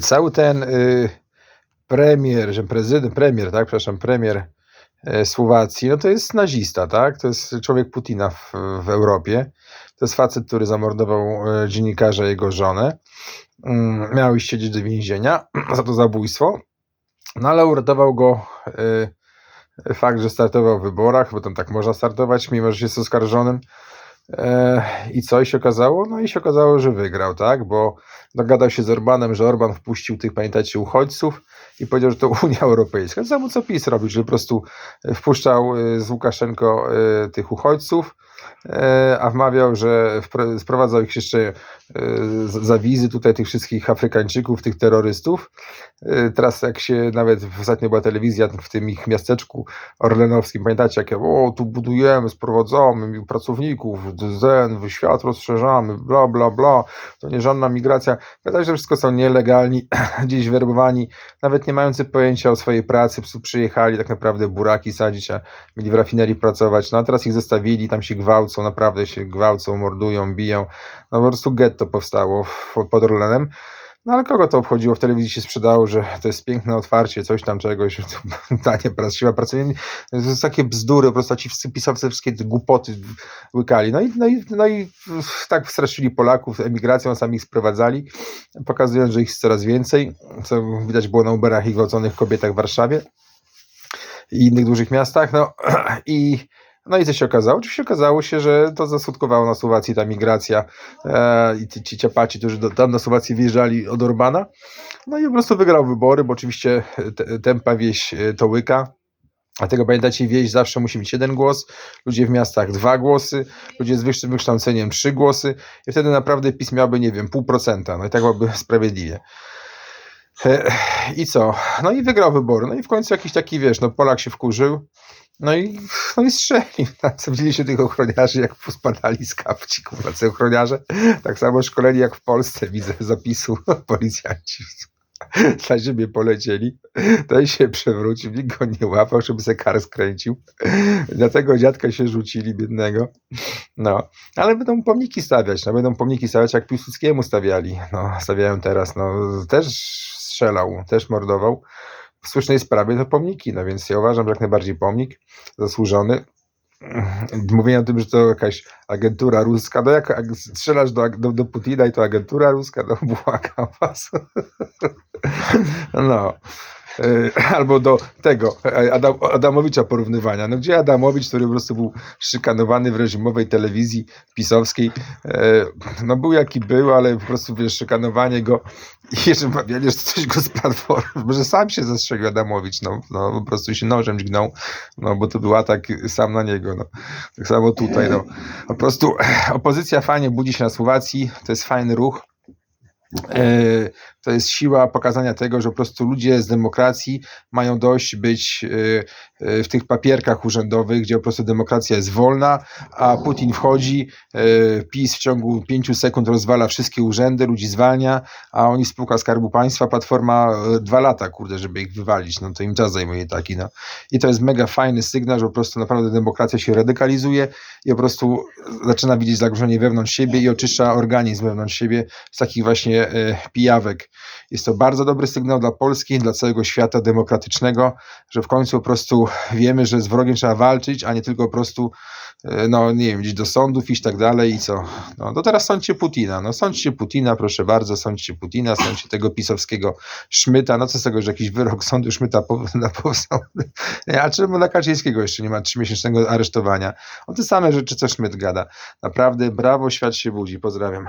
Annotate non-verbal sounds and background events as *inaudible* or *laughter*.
Cały ten y, premier, że prezydent, premier, tak, przepraszam, premier e, Słowacji, no to jest nazista, tak? To jest człowiek Putina w, w Europie. To jest facet, który zamordował e, dziennikarza jego żonę. Mm, Miał iść siedzieć do więzienia *clears throat* za to zabójstwo, no ale uratował go y, fakt, że startował w wyborach, bo tam tak można startować, mimo że jest oskarżonym. E, I co i się okazało? No i się okazało, że wygrał, tak? Bo dogadał się z Orbanem, że Orban wpuścił tych, pamiętacie, uchodźców i powiedział, że to *laughs* Unia Europejska. Samo co PiS robił, że po prostu wpuszczał e, z Łukaszenko e, tych uchodźców, a wmawiał, że sprowadzał ich jeszcze e, za wizy tutaj tych wszystkich Afrykańczyków, tych terrorystów. E, Teraz jak się nawet ostatnio była telewizja w tym ich miasteczku orlenowskim, pamiętacie, jakie o tu budujemy, sprowadzamy pracowników, zen, świat rozszerzamy, bla bla bla, to nie żadna migracja. Widać, że wszystko są nielegalni, *clears throat* gdzieś werbowani, nawet nie mający pojęcia o swojej pracy, przyjechali tak naprawdę buraki sadzić, a mieli w rafinerii pracować, no a teraz ich zostawili, tam się gwałcą, naprawdę się gwałcą, mordują, biją, no po prostu getto powstało pod Orlenem. No ale kogo to obchodziło? W telewizji się sprzedało, że to jest piękne otwarcie, coś tam czegoś, *laughs* tanie prac, siła pracownika. To jest takie bzdury, po prostu ci wszyscy pisowcy wszystkie głupoty łykali. No i, no, i, no i tak straszyli Polaków emigracją, sami ich sprowadzali, pokazując, że ich jest coraz więcej, co widać było na Uberach i gwałconych kobietach w Warszawie i innych dużych miastach. No *clears throat* i, no i co się okazało? Oczywiście okazało się, że to zaskutkowało na Słowacji ta migracja e, i ci, ci ciapaci, którzy do, tam na Słowację wjeżdżali od Orbana. No i po prostu wygrał wybory, bo oczywiście te, tempa wieś e, to łyka. Dlatego pamiętajcie, wieś zawsze musi mieć jeden głos, ludzie w miastach dwa głosy, ludzie z wyższym wykształceniem trzy głosy i wtedy naprawdę PiS miałby, nie wiem, pół procenta, no i tak byłoby *laughs* sprawiedliwie. E, I co? No i wygrał wybory, no i w końcu jakiś taki, wiesz, no Polak się wkurzył, no i, no i strzelił. *laughs* Co widzieliście tych ochroniarzy, jak spadali z kapci, kurwa, ci ochroniarze? Tak samo szkoleni jak w Polsce, widzę zapisu *laughs* policjanci. *laughs* Na ziemię polecieli, ten się przewrócił, nikt go nie łapał, żeby se kar skręcił. Dlatego dziadka się rzucili, biednego. No, ale będą pomniki stawiać, no będą pomniki stawiać, jak Piłsudskiemu stawiali. No, stawiają teraz, no też strzelał, też mordował. W słusznej sprawie to pomniki, no więc ja uważam, że jak najbardziej pomnik, zasłużony. Mówienie o tym, że to jakaś agentura ruska, no jak strzelasz do, do, do Putina i to agentura ruska, no *laughs* błagam was. No. E, *laughs* Albo do tego e, Adam, Adamowicza porównywania. No gdzie Adamowicz, który po prostu był szykanowany w reżimowej telewizji pisowskiej, e, no był jaki był, ale po prostu wiesz, szykanowanie go i *laughs* jeszcze mawiali, że coś go platformy, *laughs* może sam się zastrzelił Adamowicz, no, no po prostu się nożem dźgnął, no bo to był atak sam na niego, no. Tak samo tutaj, no. Po prostu opozycja fajnie budzi się na Słowacji, to jest fajny ruch. E, To jest siła pokazania tego, że po prostu ludzie z demokracji mają dość być e, e, w tych papierkach urzędowych, gdzie po prostu demokracja jest wolna, a Putin wchodzi, PiS w ciągu pięciu sekund rozwala wszystkie urzędy, ludzi zwalnia, a oni spółka Skarbu Państwa, Platforma dwa lata, kurde, żeby ich wywalić, no to im czas zajmuje taki, no. I to jest mega fajny sygnał, że po prostu naprawdę demokracja się radykalizuje i po prostu zaczyna widzieć zagrożenie wewnątrz siebie i oczyszcza organizm wewnątrz siebie z takich właśnie e, pijawek. Jest to bardzo dobry sygnał dla Polski, dla całego świata demokratycznego, że w końcu po prostu wiemy, że z wrogiem trzeba walczyć, a nie tylko po prostu, e, no nie wiem, gdzieś do sądów iść tak dalej i co. No to teraz sądźcie Putina. No sądźcie Putina, proszę bardzo, sądźcie Putina, sądźcie tego pisowskiego Szmyta. No co z tego, że jakiś wyrok sądu Szmyta powstał. *laughs* A czemu dla Kaczyńskiego jeszcze nie ma trzymiesięcznego aresztowania? O te same rzeczy, co Szmyt gada. Naprawdę brawo, świat się budzi. Pozdrawiam.